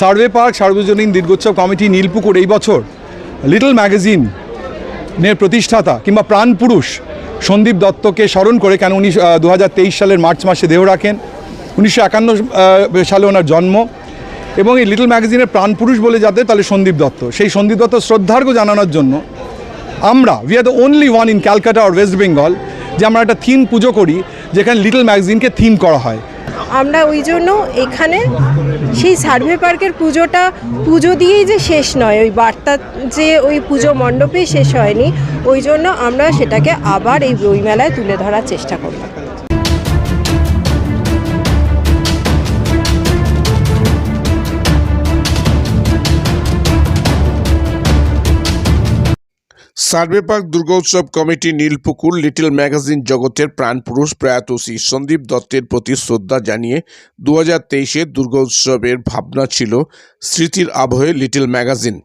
Survey park, সার্বজনীন দীর্ঘোৎসব committee নীলপুকুর এই বছর লিটল ম্যাগাজিন নের প্রতিষ্ঠাতা কিংবা প্রাণ পুরুষ সন্দীপ দত্তকে স্মরণ করে কেন উনি দু হাজার তেইশ সালের মার্চ মাসে দেহ রাখেন। উনিশশো একান্ন সালে ওনার জন্ম। এবং এই লিটল ম্যাগাজিনের প্রাণ পুরুষ বলে যাতে তাহলে সন্দীপ দত্ত। সেই সন্দীপ দত্ত শ্রদ্ধার্ঘ্য জানানোর জন্য আমরা we are the only one in Calcutta R West Bengal যে আমরা একটা থিম পুজো করি, যেখানে লিটল ম্যাগাজিনকে থিম করা হয়। আমরা ওই জন্য এখানে সেই সার্ভে পার্কের পুজোটা, পুজো দিয়েই যে শেষ নয়, ওই বার্তা যে ওই পুজো মণ্ডপেই শেষ হয়নি, ওই জন্য আমরা সেটাকে আবার এই বইমেলায় তুলে ধরার চেষ্টা করলাম Survey Park Durgotsav committee Nilpukur little magazine জগতের প্রাণপুরুষ প্রয়াত শ্রী সন্দীপ দত্তের প্রতি শ্রদ্ধা জানিয়ে দু হাজার তেইশে দুর্গোৎসবের ভাবনা ছিল স্মৃতির আবহে little magazine.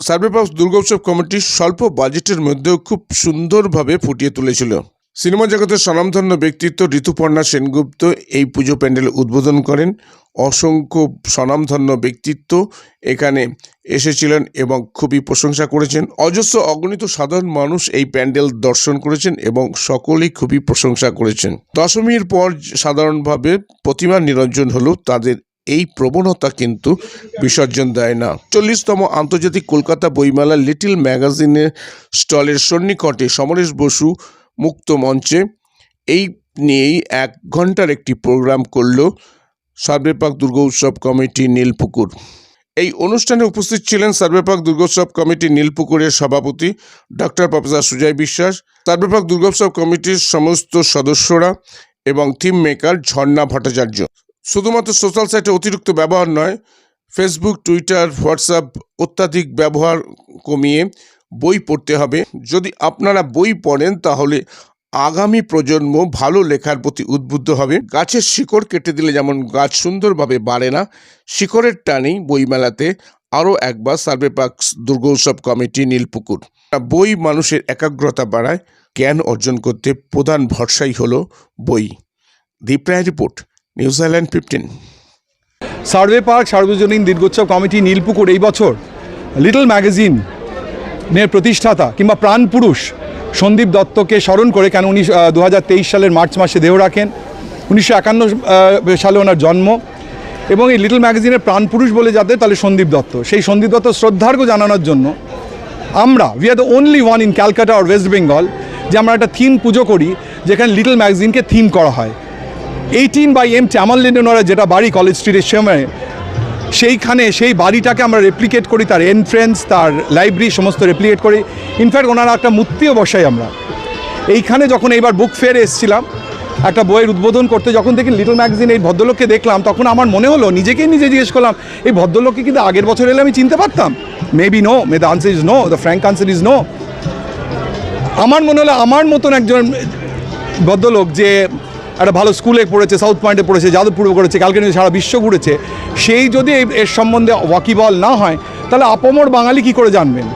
Survey Park Durgotsav committee স্বল্প বাজেটের মধ্যেও খুব সুন্দরভাবে ফুটিয়ে তুলেছিল। সিনেমা জগতের স্বনামধন্য ব্যক্তিত্ব ঋতুপর্ণা সেনগুপ্ত এই পুজো প্যান্ডেল উদ্বোধন করেন। অসংখ্য স্বনামধন্য ব্যক্তিত্ব এখানে এসেছিলেন এবং খুবই প্রশংসা করেছেন। অজস্র অগণিত সাধারণ মানুষ এই প্যান্ডেল দর্শন করেছেন এবং সকলেই খুবই প্রশংসা করেছেন। দশমীর পর সাধারণভাবে প্রতিমা নিরঞ্জন হলেও তাদের এই প্রবণতা কিন্তু বিসর্জন দেয় না। চল্লিশতম আন্তর্জাতিক কলকাতা বইমেলা লিটিল ম্যাগাজিনের স্টলের সন্নিকটে সমরেশ বসু মুক্ত মঞ্চে। এই নিয়েই এক ঘণ্টার একটি প্রোগ্রাম করল সার্ভেপাক দুর্গোৎসব কমিটি নীলপুকুর। এই অনুষ্ঠানে উপস্থিত ছিলেন সার্ভেপাক দুর্গোৎসব কমিটি নীলপুকুরের সভাপতি ডক্টর প্রফেসর সুজয় বিশ্বাস সার্ভেপাক দুর্গোৎসব কমিটির সমস্ত সদস্যরা এবং থিম মেকার ঝর্ণা ভট্টাচার্য। শুধুমাত্র সোশ্যাল সাইটে অতিরিক্ত ব্যবহার নয় ফেসবুক টুইটার হোয়াটসঅ্যাপ অত্যাধিক ব্যবহার কমিয়ে বই পড়তে হবে। যদি আপনারা বই পড়েন, তাহলে আগামী প্রজন্ম ভালো লেখার প্রতি উদ্বুদ্ধ হবে। গাছের শিকড় কেটে দিলে যেমন গাছ সুন্দরভাবে বাড়ে না, শিকড়ের টানেই বইমেলাতে আরও একবার সার্ভে পার্ক দুর্গোৎসব কমিটি, নীলপুকুর। বই মানুষের একাগ্রতা বাড়ায়, জ্ঞান অর্জন করতে প্রধান ভরসাই হলো বই। দীপ্রায় report, New Zealand fifteen. Survey Park, সার্বজনীন দীর্ঘোৎসব কমিটি নীলপুকুর এই বছর লিটল ম্যাগাজিন নের প্রতিষ্ঠাতা কিংবা প্রাণ পুরুষ সন্দীপ দত্তকে স্মরণ করে কেন উনি দু হাজার তেইশ সালের মার্চ মাসে দেহ রাখেন। উনিশশো একান্ন সালে ওনার জন্ম। এবং এই লিটল ম্যাগাজিনের প্রাণ পুরুষ বলে যাতে তাহলে সন্দীপ দত্ত। সেই সন্দীপ দত্ত শ্রদ্ধার্ঘ জানানোর জন্য আমরা we are the only one in Calcutta R West Bengal যে আমরা একটা থিম পুজো করি, যেখানে লিটল ম্যাগাজিনকে থিম করা হয়। এইটিন বাই এম চামাল লেনেনরা যেটা বাড়ি কলেজ স্ট্রিটের সময় সেইখানে সেই বাড়িটাকে আমরা রেপ্লিকেট করি, তার এন্ট্রেন্স তার লাইব্রেরি সমস্ত রেপ্লিকেট করি। ইনফ্যাক্ট ওনারা একটা মূর্তিও বসাই আমরা। এইখানে যখন এইবার বুক ফেয়ারে এসেছিলাম, একটা বইয়ের উদ্বোধন করতে যখন দেখি লিটল ম্যাগাজিন এই ভদ্রলোককে দেখলাম, তখন আমার মনে হলো, নিজেকেই নিজে জিজ্ঞেস করলাম, এই ভদ্রলোককে কিন্তু আগের বছর এলে আমি চিনতে পারতাম? Maybe no may the answer is no the frank answer is no আমার মনে হলো, আমার মতন একজন ভদ্রলোক যে একটা ভালো স্কুলে পড়েছে সাউথ পয়েন্টে পড়েছে যাদবপুরে করেছে কালকে নিয়ে সারা বিশ্ব ঘুরেছে। সেই যদি এর সম্বন্ধে ওয়াকিবল না হয় তাহলে আপামর বাঙালি কি করে জানবেন?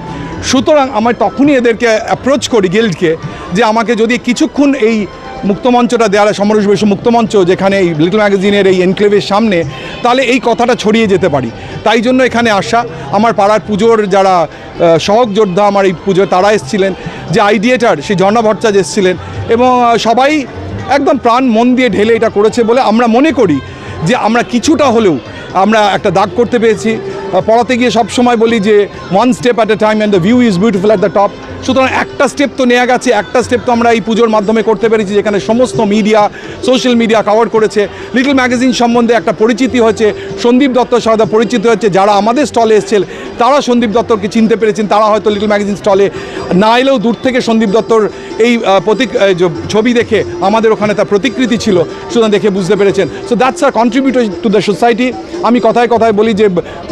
সুতরাং আমার তখনই এদেরকে অ্যাপ্রোচ করি গিল্ডকে যে আমাকে যদি কিছুক্ষণ এই মুক্তমঞ্চটা দেওয়া সমরেশ বসু মুক্তমঞ্চ যেখানে এই লিটল ম্যাগাজিনের এই এনক্লেভের সামনে তাহলে এই কথাটা ছড়িয়ে যেতে পারি। তাই জন্য এখানে আসা আমার পাড়ার পুজোর যারা আহ, সহক যোদ্ধা আমার এই পুজো তারা এসেছিলেন যে আইডিয়েটার সেই ঝর্ণা ভট্টাচার্য এসেছিলেন এবং সবাই একদম প্রাণ মন দিয়ে ঢেলে এটা করেছে বলে আমরা মনে করি যে আমরা কিছুটা হলেও আমরা একটা দাগ করতে পেরেছি। পড়াতে গিয়ে সব সময় বলি যে one step at a time and the view is beautiful at the top সুতরাং একটা স্টেপ তো নেওয়া গেছে, একটা স্টেপ তো আমরা এই পুজোর মাধ্যমে করতে পেরেছি, যেখানে সমস্ত মিডিয়া সোশ্যাল মিডিয়া কভার করেছে। লিটল ম্যাগাজিন সম্বন্ধে একটা পরিচিতি হয়েছে, সন্দীপ দত্ত সারদা পরিচিত হচ্ছে যারা আমাদের স্টলে এসেছিল তারা সন্দীপ দত্তকে চিনতে পেরেছেন, তারা হয়তো লিটল ম্যাগাজিন স্টলে না এলেও দূর থেকে সন্দীপ দত্তর এই প্রতীক ছবি দেখে আমাদের ওখানে তার প্রতিকৃতি ছিল, সুতরাং দেখে বুঝতে পেরেছেন। So that's our contributor to the society আমি কথায় কথায় বলি যে,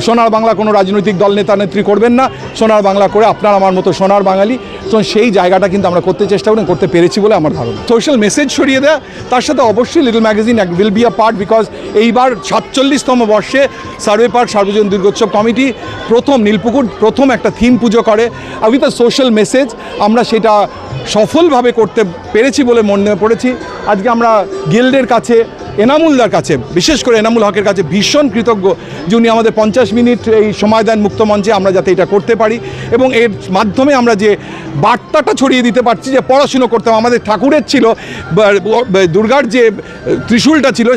সোনার বাংলা কোনো রাজনৈতিক দল, নেতা, নেত্রী করবেন না। সোনার বাংলা করে আপনার আমার মতো সোনার বাঙালি তো সেই জায়গাটা কিন্তু আমরা করতে চেষ্টা করি, করতে পেরেছি বলে আমার ধারণা। সোশ্যাল মেসেজ ছড়িয়ে দেয়, তার সাথে অবশ্যই little magazine will be a part because এইবার সাতচল্লিশতম বর্ষে সার্ভে পার্ক সার্বজনীন দুর্গোৎসব কমিটি প্রথম নীলপুকুর, প্রথম একটা থিম পুজো করে। উইথ আ সোশ্যাল মেসেজ আমরা সেটা সফলভাবে করতে পেরেছি বলে মনে পড়েছি। আজকে আমরা গিল্ডের কাছে এনামুলদার কাছে, বিশেষ করে এনামুল হকের কাছে ভীষণ কৃতজ্ঞ, যে উনি আমাদের পঞ্চাশ মিনিট এই সময় দেন মুক্ত মঞ্চে আমরা যাতে এটা করতে পারি এবং এর মাধ্যমে আমরা যে বার্তাটা ছড়িয়ে দিতে পারছি, যে পড়াশুনো করতাম। আমাদের ঠাকুরের ছিল দুর্গার যে ত্রিশূলটা ছিল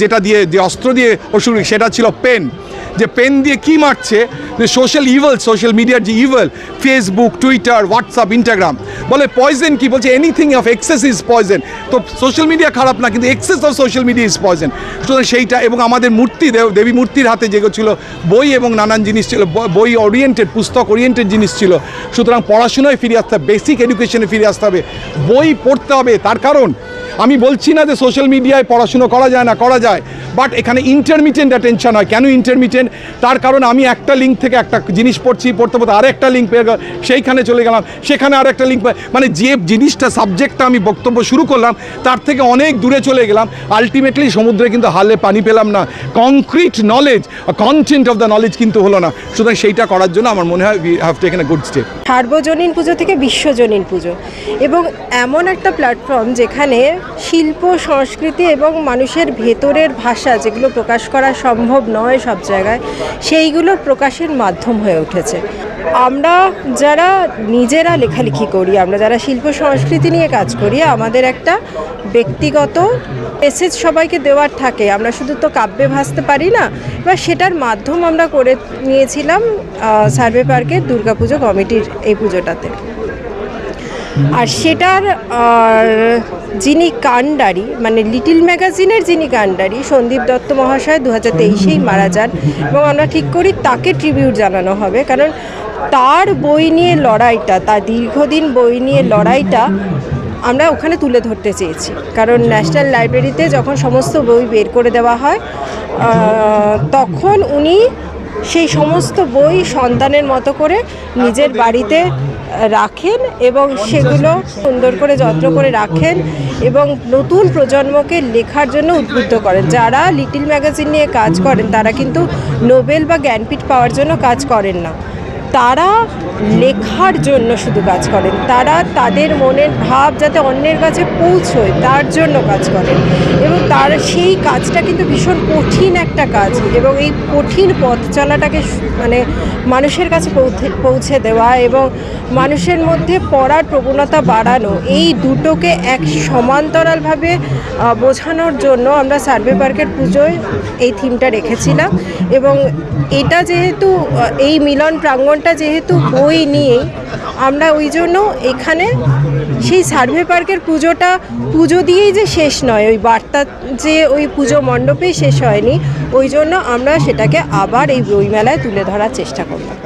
যেটা দিয়ে, যে অস্ত্র দিয়ে অসুর, সেটা ছিল পেন যে পেন দিয়ে কি মারছে, যে সোশ্যাল ইভেল সোশ্যাল মিডিয়ার যে evil Facebook Twitter WhatsApp Instagram বলে পয়জেন কি? বলছে anything of excess is poison তো সোশ্যাল মিডিয়া খারাপ না, কিন্তু excess of social media is poison সুতরাং সেইটা এবং আমাদের মূর্তি, দেব- মূর্তির হাতে যেগুলো ছিল বই এবং নানান জিনিস ছিল বই ওরিয়েন্টেড পুস্তক ওরিয়েন্টেড জিনিস ছিল। সুতরাং পড়াশোনায় ফিরে আসতে হবে বেসিক এডুকেশনে ফিরে আসতে হবে, বই পড়তে হবে, তার কারণ আমি বলছি না যে সোশ্যাল মিডিয়ায় পড়াশুনো করা যায় না, করা যায় বাট এখানে ইন্টারমিডিয়েন্ট অ্যাটেনশন হয়। কেন ইন্টারমিডিয়েন্ট তার কারণ আমি একটা লিঙ্ক থেকে একটা জিনিস পড়ছি, পড়তে পড়তে আরেকটা লিঙ্ক পেয়ে সেইখানে চলে গেলাম, সেখানে আরেকটা লিঙ্ক মানে যে জিনিসটা সাবজেক্টটা আমি বক্তব্য শুরু করলাম, তার থেকে অনেক দূরে চলে গেলাম। আলটিমেটলি সমুদ্রে কিন্তু হালে পানি পেলাম না। Concrete knowledge content of the knowledge কিন্তু হলো না। সুতরাং সেইটা করার জন্য আমার মনে হয় we have taken a good step সার্বজনীন পুজো থেকে বিশ্বজনীন পুজো। এবং এমন একটা প্ল্যাটফর্ম যেখানে শিল্প, সংস্কৃতি এবং মানুষের ভেতরের ভাষা যেগুলো প্রকাশ করা সম্ভব নয় সব জায়গায়, সেইগুলো প্রকাশের মাধ্যম হয়ে উঠেছে। আমরা যারা নিজেরা লেখালেখি করি, আমরা যারা শিল্প, সংস্কৃতি নিয়ে কাজ করি, আমাদের একটা ব্যক্তিগত মেসেজ সবাইকে দেওয়ার থাকে। আমরা শুধু তো কাব্যে ভাসতে পারি না এবার সেটার মাধ্যম আমরা করে নিয়েছিলাম সার্ভে পার্কের দুর্গাপুজো কমিটির এই পুজোটাতে। আর সেটার যিনি কাণ্ডারি মানে লিটিল ম্যাগাজিনের যিনি কাণ্ডারি সন্দীপ দত্ত মহাশয় দু হাজার তেইশেই মারা যান। এবং আমরা ঠিক করি তাকে ট্রিবিউট জানানো হবে কারণ তার বই নিয়ে লড়াইটা তার দীর্ঘদিন বই নিয়ে লড়াইটা আমরা ওখানে তুলে ধরতে চেয়েছি। কারণ ন্যাশনাল লাইব্রেরিতে যখন সমস্ত বই বের করে দেওয়া হয় তখন উনি সেই সমস্ত বই সন্তানের মতো করে নিজের বাড়িতে রাখেন এবং সেগুলো সুন্দর করে যত্ন করে রাখেন এবং নতুন প্রজন্মকে লেখার জন্য উদ্বুদ্ধ করেন। যারা লিটিল ম্যাগাজিন নিয়ে কাজ করেন, তারা কিন্তু নোবেল বা জ্ঞানপীঠ পাওয়ার জন্য কাজ করেন না। তারা লেখার জন্য শুধু কাজ করেন। তারা তাদের মনের ভাব যাতে অন্যের কাছে পৌঁছয়, তার জন্য কাজ করেন। এবং তার সেই কাজটা কিন্তু ভীষণ কঠিন একটা কাজ এবং এই কঠিন পথ চলাটাকে মানে মানুষের কাছে পৌঁছে পৌঁছে দেওয়া এবং মানুষের মধ্যে পড়ার প্রবণতা বাড়ানো, এই দুটোকে এক সমান্তরালভাবে বোঝানোর জন্য আমরা সার্ভে পার্কের পুজোয় এই থিমটা রেখেছিলাম এবং এটা যেহেতু এই মিলন প্রাঙ্গণটা যেহেতু বই নিয়ে আমরা ওই জন্য এখানে সেই সার্ভে পার্কের পুজোটা, পুজো দিয়েই যে শেষ নয়, ওই বার্তা যে ওই পুজো মণ্ডপেই শেষ হয়নি, ওই জন্য আমরা সেটাকে আবার এই বইমেলায় তুলে ধরার চেষ্টা করলাম